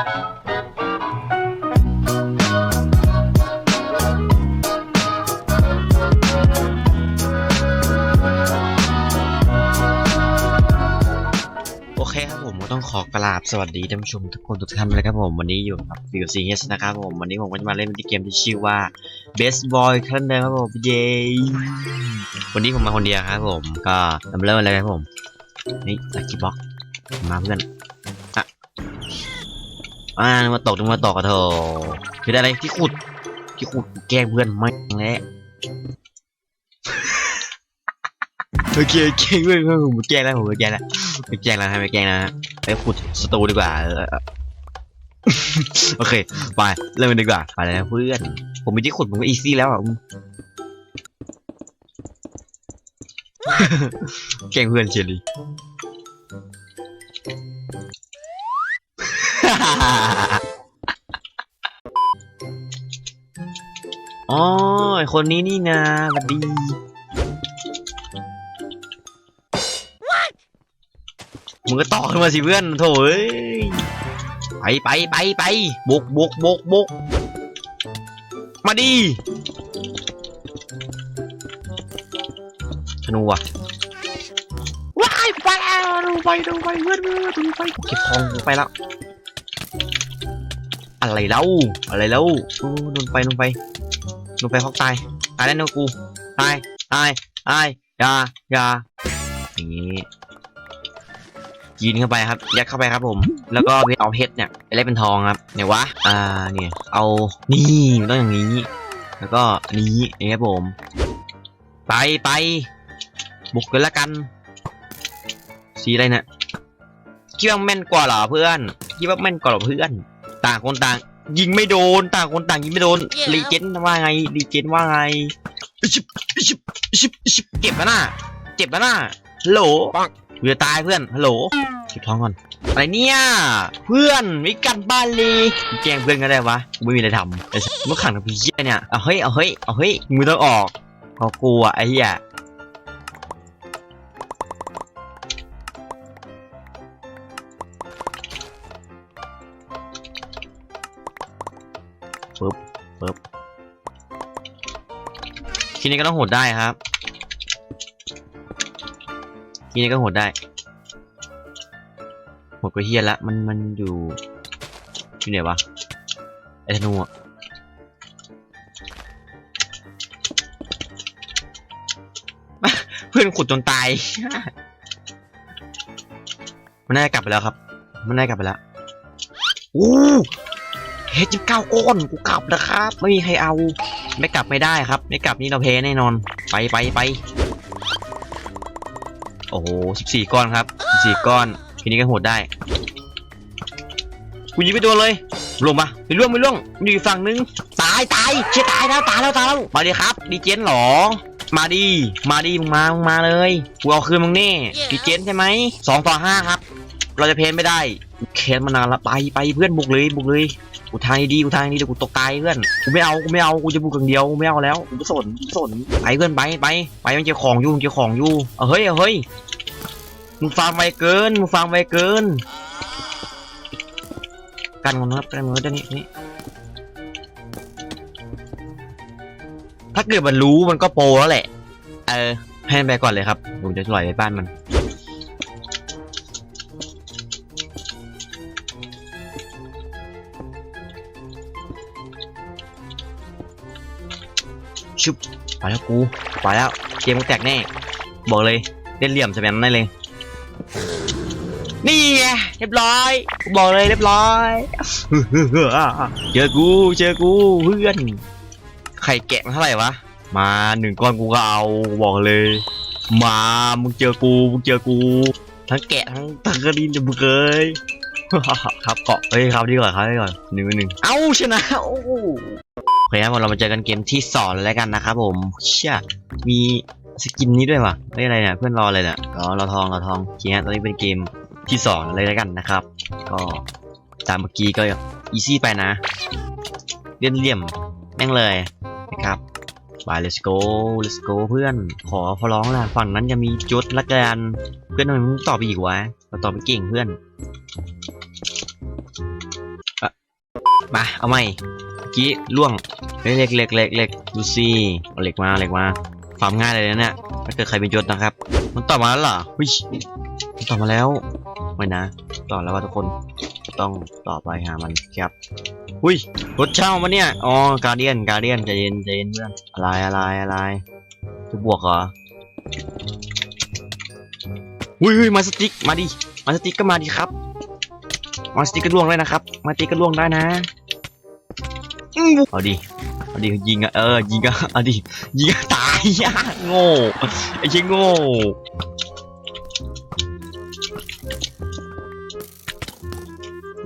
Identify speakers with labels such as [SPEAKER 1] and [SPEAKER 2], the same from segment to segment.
[SPEAKER 1] โอเคครับผมก็ต้องขอกราบสวัสดีท่านผู้ชมทุกคนทุกท่านเลยครับผมวันนี้อยู่กับฟิวซีเอสนะครับผมวันนี้ผมก็จะมาเล่นเกมที่ชื่อว่า Best Boy ท่านเดิมครับผมเย้วันนี้ผมมาคนเดียวครับผมก็เริ่มเริ่มเลยครับผมนี่ลักกี้บ็อกมาเพื่อน อ่ามาตกนึกมาตกกระโถคืออะไรที่ขุดที่ขุดแกล้งเพื่อนไม่แล้วโอเคแกล้งเพื่อนเพื่อนผมแกล้งแล้วผมแกล้งแล้วแกล้งแล้วนะไมแกล้งแล้วนะไปขุดสตูดีกว่าโอเคไปเริ่มกันดีกว่าไปเลยนะเพื่อน ผมมีที่ขุดผมก็อีซี่แล้วอะแกล้งเพื่อนเฉยดิอ๋ อไอ้คนนี้นี่นะสวัสดี มึงก็ต่อขึ้นมาสิเพื่อนโถเอ้ยไปไปไปไปบุกบุกบุกบุกมาดิธนูอะว้ายไปแล้วดูไปดูไปเพื่อนเพื่อนดูไปเก็บของไปแล้ว อะไรเล่าอะไรเล่าโอ้โดนไปโดนไปโดนไปฮอกตายตายแล้วนะกูตายตายตายยายาอย่างงี้กินเข้าไปครับ ยัดเข้าไปครับผม แล้วก็เอาเพชรเนี่ยไปเล่นเป็นทองครับเนี่ยวะ อ่าเนี่ยเอานี่มันต้องอย่างนี้ แล้วก็นี้นี่ครับผม ไปไปบุกกันละกัน สีอะไรเนี่ยคิดว่าแม่นกว่าเหรอเพื่อนคิดว่าแม่นกว่าเหรอเพื่อน ต่างคนต่าง ยิงไม่โดน ต่างคนต่างยิงไม่โดน
[SPEAKER 2] Yeah.
[SPEAKER 1] รีเจนว่าไงรีเจนว่าไงอิชิบอิชิบอิชิบอิชิบเจ็บแล้วน่ะเจ็บแล้วน่ะฮัลโหลกูจะตายเพื่อนฮัลโหลเก็บท้องก่อนอะไรเนี่ยเพื่อนวิกันบ้านเลยแกล้งเพื่อนก็ได้วะกูไม่มีอะไรทำไอ้สัสมึงขังกับพี่เหี้ยเนี่ยเอาเฮ้ยเอาเฮ้ยเอาเฮ้ยมึงต้องออกเพราะกูอะไอ้เหี้ย ทีนี้ก็ต้องโหดได้ครับ ทีนี้ก็โหดได้หมดก็เฮียละ มัน มันอยู่ อยู่ไหนวะ ไอ้ธนูอะเพื่อนขุดจนตาย มันน่าจะกลับไปแล้วครับ มันน่าจะกลับไปแล้ว อู้เฮจิบเก้าก้อน กูกลับนะครับ ไม่มีใครเอา ไม่กลับไม่ได้ครับ ไม่กลับนี่เราเพแน่นอน ไปไปไปโอ้โหสิบสี่ก้อนครับสิบสี่ก้อน ทีนี้ก็โหดได้กูยิงไม่โดนเลยลงมาไปล่วงไปล่วงอยู่ฝั่งนึง ตายตายเชี่ยตายแล้วตายแล้วตายแล้วมาดิครับดีเจนเหรอ มาดิมาดิมึงมามึงมาเลยกูเอาคืนมึงแน่ดีเจนใช่ไหมสองต่อห้าครับ เราจะเพนไม่ได้แค้นมานานละไปไปเพื่อนบุกเลยบุกเลยกูทางดีกูทางดีเดี๋ยวกูตกตายเพื่อนกูไม่เอากูไม่เอากูจะบุกอย่างเดียวกูไม่เอาแล้วกูสนสนไปเพื่อนไปไปไปมันเจอของอยู่มันเจอของอยู่เฮ้ยเฮ้ยมึงฟังไวเกินมึงฟังไวเกิน กันก่อนนะครับกันก่อนเดี๋ยวนี้นี่ถ้าเกิดมันรู้มันก็โปแล้วแหละ เออให้มันไปก่อนเลยครับผมจะปล่อยไปบ้านมัน ชุบไปแล้วกูไปแล้วเกมมึงแตกแน่บอกเลยเล่นเหลี่ยมสแปมได้เลย นี่ไงเรียบร้อยบอกเลยเรียบร้อยเจอกูเจอกูเพื่อนไข่แกะมันเท่าไหร่วะ มาหนึ่งก้อนกูก็เอาบอกเลย มามึงเจอกูมึงเจอกู ทั้งแกะทั้งทั้งกระดินจะมึงเคยครับเกาะเฮ้ยครับดีกว่าครับดีกว่าหนึ่งหนึ่งเอาชนะโอ้ เคครับเรามาเจอกันเกมที่สองแล้วกันนะครับผมเชี่ยมีสกินนี้ด้วยว่ะเฮ้อะไรเนี่ยเพื่อนรอเลยเนี่ยอ๋อรอทองรอทองโอเคฮะตอนนี้เป็นเกมที่สองเลยแล้วกันนะครับ ก็ตามเมื่อกี้ก็อีซี่ไปนะเลี่ยมเลี่ยมแม่งเลยนะครับไป let's go let's go เพื่อนขอขอร้องละฝั่งนั้นจะมีจุดละกันเพื่อนทำไมมึงตอบไปอีกวะเราตอบไม่เก่งเพื่อนมาเอาใหม่ กี้ล่วงเล็กเล็กเล็กเล็กดูสิเอาเหล็กมาเหล็กมาฟาร์มง่ายเลยนะเนี่ยถ้าเกิดใครเป็นยศนะครับ มันต่อมาแล้วเหรอเฮ้ยมันต่อมาแล้วไม่นะ ต่อแล้วว่าทุกคนต้องต่อไปหามันครับอุ้ยรถเช่ามาเนี่ยอ๋อการเดียนการเดียนใจเย็นใจเย็นเพื่อนอะไรอะไรอะไรจะบวกเหรออุ้ยอุ้ยมาสติกมาดิมาสติกก็มาดิครับมาสติกก็ล่วงได้นะครับ มาสติกก็ล่วงได้นะ เอาดิ เอาดิยิงอะเออ ยิงอะเอาดิ ยิงอะตายอะโง่ ไอ้เชี่ยโง่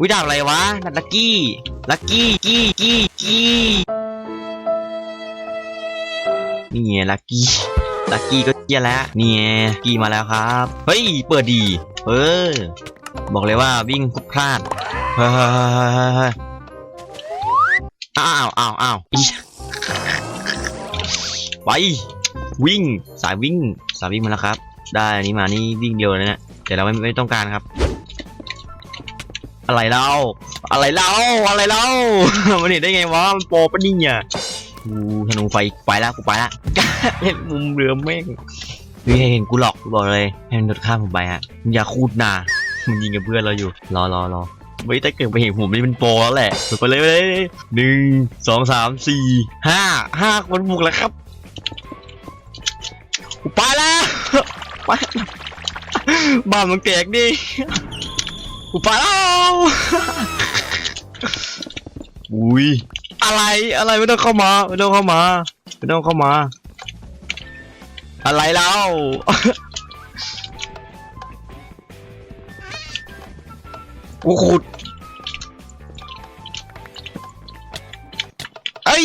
[SPEAKER 1] วิดาบอะไรวะ นัดลักกี้ ลักกี้ กี้ กี้ กี้ นี่ไงลักกี้ ลักกี้ก็เยี่ยแล้ว นี่ไงกี้มาแล้วครับ เฮ้ย เปิดดี เออ บอกเลยว่าวิ่งพลุกพลาดเฮ้ย อ้าวอ้าวอ้าวอีไป วิ่ง สายวิ่ง สายวิ่งมาแล้วครับ ได้อันนี้มา นี่วิ่งเดียวเลยนะแต่เราไม่ไม่ต้องการครับ อะไรเล่า อะไรเล่า อะไรเล่า มันเห็นได้ไงวะ มันโปรปะเนี่ยกูธนูไฟไปแล้วกูไปละเล่นมุมเรือแม่งนี่ให้เห็นกูหลอกกูบอกเลย ให้มันโดดข้ามผมไปฮะมึงอย่าคูดนา มันยิงกับเพื่อนเราอยู่ รอรอรอ ไม่ถ้าเกิดไปเห็นผมนี่เป็นโปรแล้วแหละไปเลยไปเลยหนึ่งสองสามสี่ห้าห้าคนบุกแล้วครับไปแล้วไปบ้านมันแตกดิกูไปแล้วอุ้ยอะไรอะไรไม่ต้องเข้ามาไม่ต้องเข้ามาไม่ต้องเข้ามา อะไรเล่า กูขุดเอ้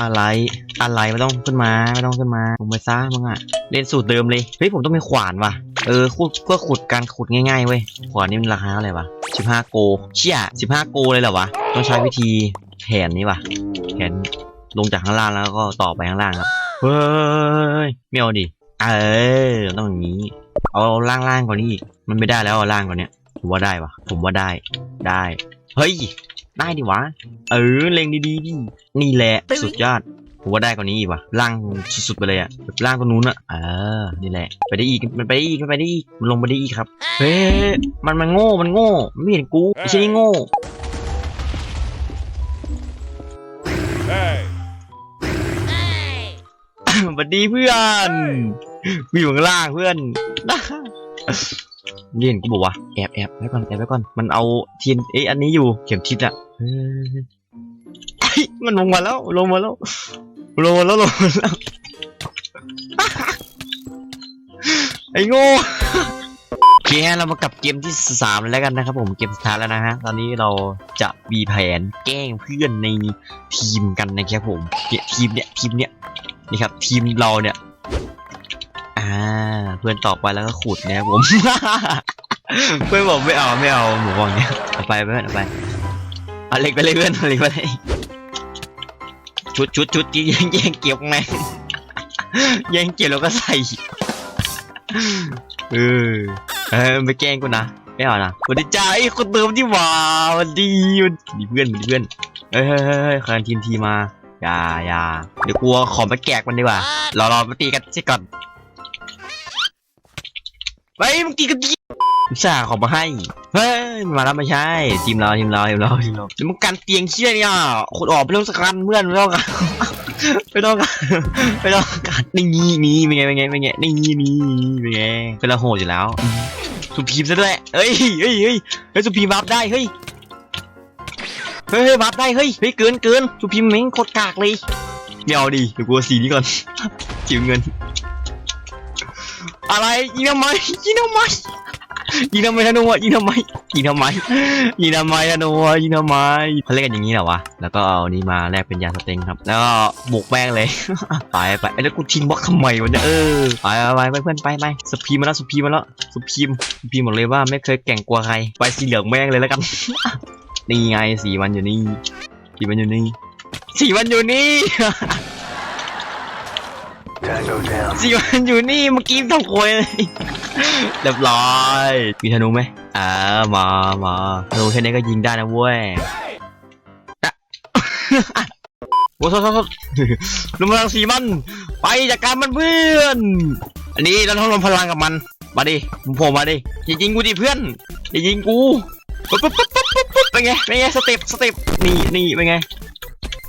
[SPEAKER 1] อะไร อะไรไม่ต้องขึ้นมาไม่ต้องขึ้นมาผมไปซ่ามึงอะเล่นสูตรเดิมเลยเฮ้ยผมต้องมีขวานว่ะเออขุดเพื่อขุดการขุดง่ายๆเว้ยขวานนี่มันราคาเท่าไหร่วะสิบห้าโกเชี่ยสิบห้าโกเลยเหรอวะต้องใช้วิธีแผนนี้ว่ะแผนลงจากข้างล่างแล้วก็ต่อไปข้างล่างครับเฮ้ยไม่เอาดิ เออต้องอย่างนี้ เอาล่างล่างๆกว่านี้อีก มันไม่ได้แล้วเอาล่างกว่าเนี้ยผมว่าได้ปะผมว่าได้ได้ เฮ้ย ได้ดิวะ เออเล็งดีๆดินี่แหละสุดยอดผมว่าได้กว่านี้อีกว่ะล่างสุดๆไปเลยอะแบบล่างตรงนู้นอะเออนี่แหละ ไปได้อีกมันไปได้อีกมันไปได้อีกมันลงไปได้อีกครับเฮ้ยมันมันโง่มันโง่มันไม่เห็นกูไม่ใช่นี่โง่
[SPEAKER 2] Hey!
[SPEAKER 1] สวัสดีเพื่อน กูอยู่ข้างล่างเพื่อนเห็นกูบอกว่าแอบแอบไว้ก่อนแอบไว้ก่อน มันเอาทีนเอ้อันนี้อยู่เข็มทิศอะเฮ้ยเฮ้ยมันลงมาแล้วลงมาแล้วลงมาแล้วลงมาแล้วไอ้โง่โอเคฮะเรามากับเกมที่สามแล้วกันนะครับ ผมเกมสุดท้ายแล้วนะฮะตอนนี้เราจะมีแผนแกล้งเพื่อนในทีมกันนะครับผมเนี่ยทีมเนี่ยทีมเนี่ยนี่ครับ ทีมเราเนี่ย อ่า เพื่อนต่อไปแล้วก็ขุดนะผม เพื่อนบอกไม่เอาไม่เอาหมูบอกเนี้ยเอาไปเพื่อนเอาไปเอาเล็กไปเลยเพื่อนเอาเล็กไปเลยชุดชุดชุดที่แย่งแย่งเก็บไงแย่งเก็บแล้วก็ใส่เออเออไม่แกล้งกูนะไม่เอานะสวัสดีจ้าไอ้คนเติมที่หว่าวัสดีวัสดีเพื่อนวัสดีเพื่อนเฮ้ยเฮ้ยเฮ้ยเฮ้ยใครทีมทีมาอย่าอย่าเดี๋ยวกลัวขอไปแกกมันดีกว่า รอรอมาตีกันสิก่อน เฮ้ยมึงตีกันดิอุตส่าห์ขอมาให้ เฮ้ยมาแล้วไม่ใช่ทีมเราทีมเราทีมเราทีมเราแล้วมึงกันเตียงเชี่ยเนี่ยขุดออกไปเรื่องสกันเพื่อนไม่ต้องกันไม่ต้องกันไม่ต้องกันนี่นี่นี่เป็นไงเป็นไงเป็นไงนี่นี่นี่เป็นไงเป็นละโหดอยู่แล้ว สุพีมซะด้วยเฮ้ยเฮ้ยเฮ้ยเฮ้ยสุพีมบัฟได้เฮ้ยเฮ้ยเฮ้ยบัฟได้เฮ้ยเฮ้ยเกินเกินสุพีมแม่งโคตรกากเลยไม่เอาดิเดี๋ยวกูเอาสีนี้ก่อนจิ๋วเงิน อะไรยิงทำไมยิงทำไมยิงทำไมธนูอะยิงทำไมยิงทำไมยิงทำไมธนูอะยิงทำไมเขาเล่นกันอย่างนี้เหรอวะแล้วก็เอานี่มาแลกเป็นยาสเต็งครับ แล้วก็บุกแป้งเลยไปไปเอ้แล้วกูทิ้งบล็อกทำไมวะเนี่ยเออไปไปไปเพื่อนไปไปสปีมมาแล้วสปีมมาแล้วสปีมสปีมบอกเลยว่าไม่เคยแก่งกลัวใครไปสีเหลืองแม่งเลยแล้วกันนี่ไงสีมันอยู่นี่สีมันอยู่นี่สีมันอยู่นี่ สีมันอยู่นี่เมื่อกี้ทำโคยเลยเรียบร้อย มีธนูไหมอ่ามามาธนูแค่นี้ก็ยิงได้นะเว้ยอะโอ้โทษโทษโทษลมพลังสีมัน ไปจากการมันเพื่อน อันนี้เราต้องรวมพลังกับมัน มาดิมึงโผล่มาดิ อย่ายิงกูดิเพื่อน อย่ายิงกู ปุ๊บปุ๊บปุ๊บปุ๊บปุ๊บปุ๊บเป็นไง เป็นไง สเต็ป สเต็ป นี่นี่เป็นไง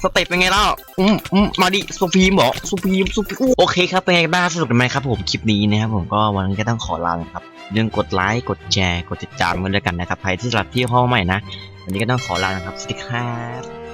[SPEAKER 1] สเต็ปเป็นไงเล่าอืมอืมมาดิสุพีมเหรอสุพีมสุพีโอเคครับเป็นไงบ้างสนุกกันไหมครับผมคลิปนี้นะครับผมก็วันนี้ก็ต้องขอลาเลยครับเรื่องกดไลค์กดแชร์กดติดตามกันด้วยกันนะครับใครที่สลับที่ห้องใหม่นะวันนี้ก็ต้องขอลานะครับสวัสดีครับ